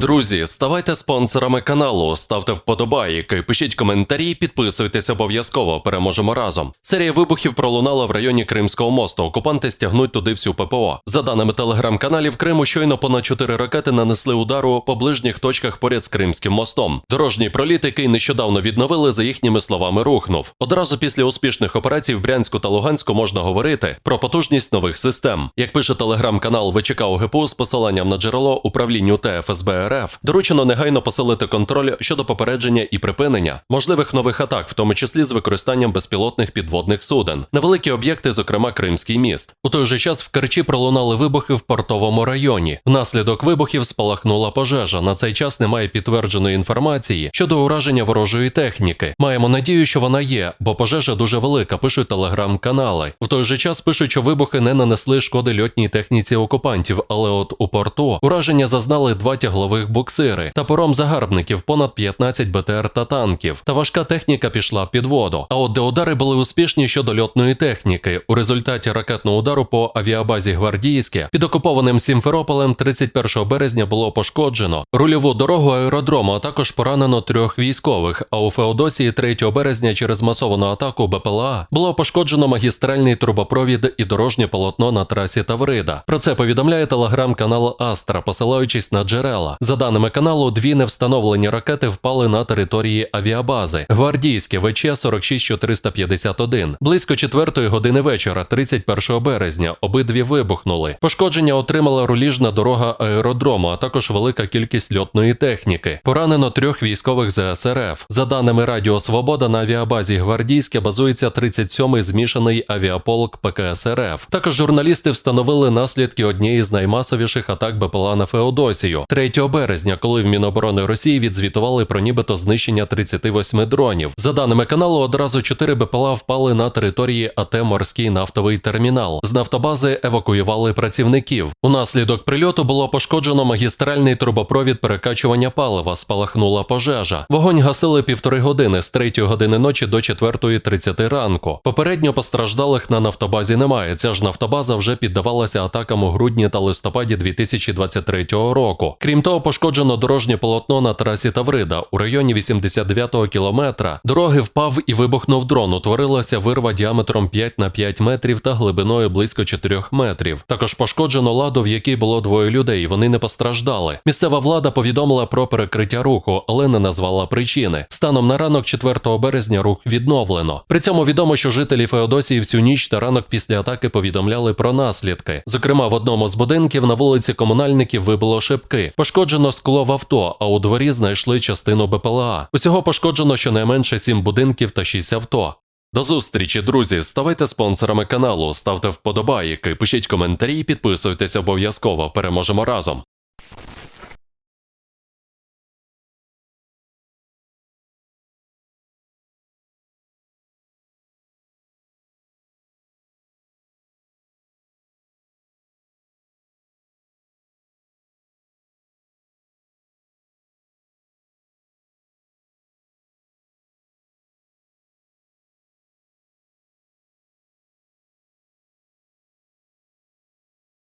Друзі, ставайте спонсорами каналу, ставте вподобайки, пишіть коментарі, підписуйтесь обов'язково. Переможемо разом. Серія вибухів пролунала в районі Кримського мосту. Окупанти стягнуть туди всю ППО. За даними телеграм-каналів Криму, щойно понад чотири ракети нанесли удару по ближніх точках поряд з Кримським мостом. Дорожній проліт, який нещодавно відновили, за їхніми словами, рухнув. Одразу після успішних операцій в Брянську та Луганську можна говорити про потужність нових систем. Як пише телеграм-канал ВЧК ОГПУ з посиланням на джерело управлінню ТФСБ РФ, доручено негайно посилити контроль щодо попередження і припинення можливих нових атак, в тому числі з використанням безпілотних підводних суден, на великі об'єкти, зокрема Кримський міст. У той же час в Керчі пролунали вибухи в портовому районі. Внаслідок вибухів спалахнула пожежа. На цей час немає підтвердженої інформації щодо ураження ворожої техніки. Маємо надію, що вона є, бо пожежа дуже велика. Пишуть телеграм-канали. В той же час пишуть, що вибухи не нанесли шкоди льотній техніці окупантів, але от у порту ураження зазнали два тяглових буксири та пором загарбників, понад 15 БТР та танків. Та важка техніка пішла під воду. А от де удари були успішні щодо льотної техніки. У результаті ракетного удару по авіабазі Гвардійське під окупованим Сімферополем 31 березня було пошкоджено рульову дорогу аеродрому, а також поранено трьох військових. А у Феодосії 3 березня через масовану атаку БПЛА було пошкоджено магістральний трубопровід і дорожнє полотно на трасі Таврида. Про це повідомляє телеграм-канал Астра, посилаючись на джерела. За даними каналу, дві невстановлені ракети впали на території авіабази. Гвардійське ВЧ 46451. Близько 4 години вечора, 31 березня, обидві вибухнули. Пошкодження отримала руліжна дорога аеродрому, а також велика кількість льотної техніки. Поранено трьох військових ЗСРФ. За даними Радіо Свобода, на авіабазі Гвардійське базується 37-й змішаний авіаполк ПКСРФ. Також журналісти встановили наслідки однієї з наймасовіших атак БПЛА на Феодосію 3 березня, коли в Міноборони Росії відзвітували про нібито знищення 38 дронів. За даними каналу, одразу 4 БПЛА впали на території АТ Морський нафтовий термінал. З нафтобази евакуювали працівників. Унаслідок прильоту було пошкоджено магістральний трубопровід перекачування палива. Спалахнула пожежа. Вогонь гасили півтори години з 3 години ночі до 4.30 ранку. Попередньо постраждалих на нафтобазі немає. Ця ж нафтобаза вже піддавалася атакам у грудні та листопаді 2023 року. Крім того, пошкоджено дорожнє полотно на трасі Таврида у районі 89-го кілометра. Дороги впав і вибухнув дрон. Утворилася вирва діаметром 5 на 5 метрів та глибиною близько 4 метрів. Також пошкоджено ладу, в якій було двоє людей. Вони не постраждали. Місцева влада повідомила про перекриття руху, але не назвала причини. Станом на ранок 4 березня рух відновлено. При цьому відомо, що жителі Феодосії всю ніч та ранок після атаки повідомляли про наслідки. Зокрема, в одному з будинків на вулиці комунальників вибило шибки. Пошкоджено скло в авто, а у дворі знайшли частину БПЛА. Усього пошкоджено щонайменше 7 будинків та 6 авто. До зустрічі, друзі. Ставайте спонсорами каналу, ставте вподобайки, пишіть коментарі, підписуйтесь обов'язково. Переможемо разом.